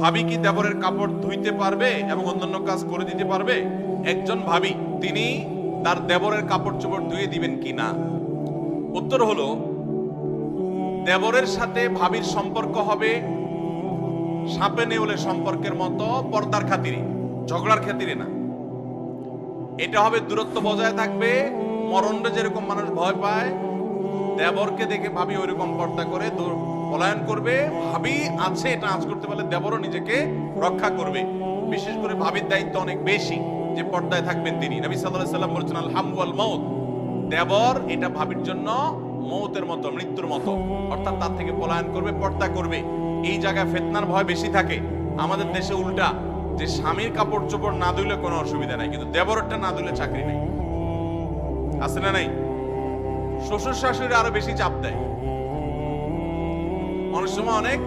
ভাবি কি দেবরের কাপড় ধুইতে পারবে এবং অন্যান্য কাজ করে দিতে পারবে? একজন ভাবি, তিনি তার দেবরের কাপড় চোপড় ধুয়ে দিবেন কি না? উত্তর হলো, দেবরের সাথে ভাবির সম্পর্ক হবে সাপে নেউলে সম্পর্কের মতো পর্দার খাতিরে, ঝগড়ার খাতিরে না। এটা হবে দূরত্ব বজায় থাকবে মরণে যেরকম মানুষ ভয় পায় দেবরকে দেখে ভাবি ওইরকম পর্দা করে পলায়ন করবে। ভাবি আছে এটা আজ করতে পারলে দেবরও নিজেকে রক্ষা করবে। বিশেষ করে ভাবির দায়িত্ব অনেক বেশি যে পর্দায় থাকবেন তিনি। নবী আলাইহি সাল্লাম বলেছেন আল হামওয়াল মাউত দেবর এটা ভাবির জন্য মৌতের মতো, মৃত্যুর মতো। অর্থাৎ তার থেকে পলায়ন করবে, পর্দা করবে। এই জায়গায় ফেতনার ভয় বেশি থাকে। আমাদের দেশে উল্টা, যে স্বামীর কাপড় চোপড় না ধুইলে কোনো অসুবিধা নাই, কিন্তু দেবরটা না ধুইলে চাকরি নেই। আছে না নাই? শ্বশুর শাশুড়ি আরও বেশি চাপ দেয়। অনেক সময় অনেক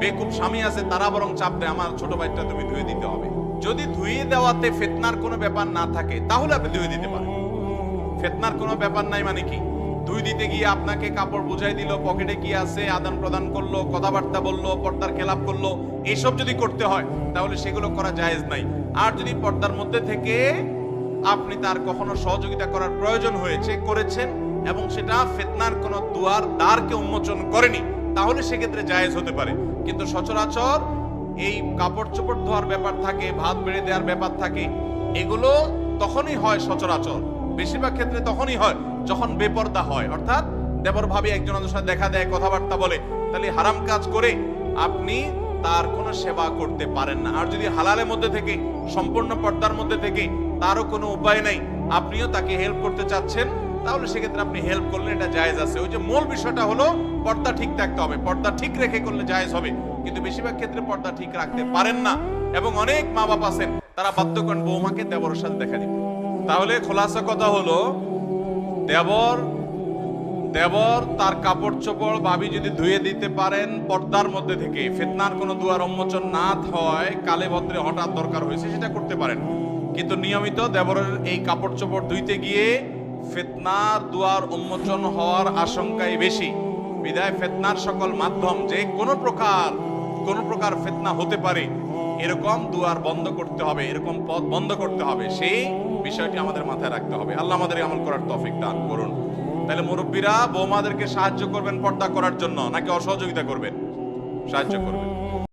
বেকুব স্বামী আছে, তারা বরং চাপ দেয়, আমার ছোট ভাইটা তুমি ধুয়ে দিতে হবে। যদি ধুয়ে দেওয়াতে ফেতনার কোনো ব্যাপার না থাকে, তাহলে আপনি ধুয়ে দিতে পারেন। ফেতনার কোনো ব্যাপার নাই মানে কি? ধুই দিতে গিয়ে আপনাকে কাপড় বুঝাই দিল, পকেটে কি আছে, আদান প্রদান করল, কথাবার্তা বলল, পর্দার খেলাপ করল এইসব যদি করতে হয়, তাহলে সেগুলো করা জায়েজ নাই। আর যদি পর্দার মধ্যে থেকে আপনি তার কখনো সহযোগিতা করার প্রয়োজন হয়েছে, করেছেন এবং সেটা ফেতনার কোনো দুয়ার দ্বারকে উন্মোচন করেনি, তাহলে সেক্ষেত্রে জায়েজ হতে পারে। কিন্তু সচরাচর এই কাপড় চোপড় ধোয়ার ব্যাপার থাকে, ভাত বেড়ে দেওয়ার ব্যাপার থাকে, এগুলো তখনই হয় সচরাচর। বেশিরভাগ ক্ষেত্রে তখনই হয়, যখন বেপর্দা হয়। অর্থাৎ দেবর ভাবি একজন সাথে দেখা দেয়, কথাবার্তা বলে। তাহলে হারাম কাজ করে আপনি তার কোনো সেবা করতে পারেন না। আর যদি হালালের মধ্যে থেকে, সম্পূর্ণ পর্দার মধ্যে থেকে তারও কোনো উপায় নাই, আপনিও তাকে হেল্প করতে চাচ্ছেন, তাহলে সেক্ষেত্রে আপনি হেল্প করলে এটা জায়েজ আছে। ওই যে মূল বিষয়টা হলো, পর্দা ঠিক থাকতে হবে। পর্দা ঠিক রেখে করলে জায়েজ হবে। কিন্তু বেশিরভাগ ক্ষেত্রে পর্দা ঠিক রাখতে পারেন না। এবং অনেক মা বাপ আছেন, তারা বাধ্য করেন বৌমাকে দেবরের সাথে দেখা দিতে। তাহলে খোলাসা কথা হলো, দেবর দেবর তার কাপড় চোপড় ভাবি যদি ধুয়ে দিতে পারেন, পর্দার মধ্যে থেকে। ফেতনার কোনো দুয়ার উন্মোচন না হয় কালে ভদ্রে হঠাৎ দরকার হয়েছে, সেটা করতে পারেন। কিন্তু নিয়মিত দেবরের এই কাপড় চোপড় ধুইতে গিয়ে ফেতনার দুয়ার উন্মোচন হওয়ার আশঙ্কাই বেশি। বিদায় ফেতনার সকল মাধ্যম যে কোনো প্রকার কোনো প্রকার ফেতনা হতে পারে, এরকম দুয়ার বন্ধ করতে হবে, এরকম পথ বন্ধ করতে হবে। সেই বিষয়টি আমাদের মাথায় রাখতে হবে। আল্লাহ আমাদের আমল করার তৌফিক দান করুন। তাহলে মুরব্বীরা বৌমাদেরকে সাহায্য করবেন পর্দা করার জন্য নাকি অসহযোগিতা করবেন? সাহায্য করবেন।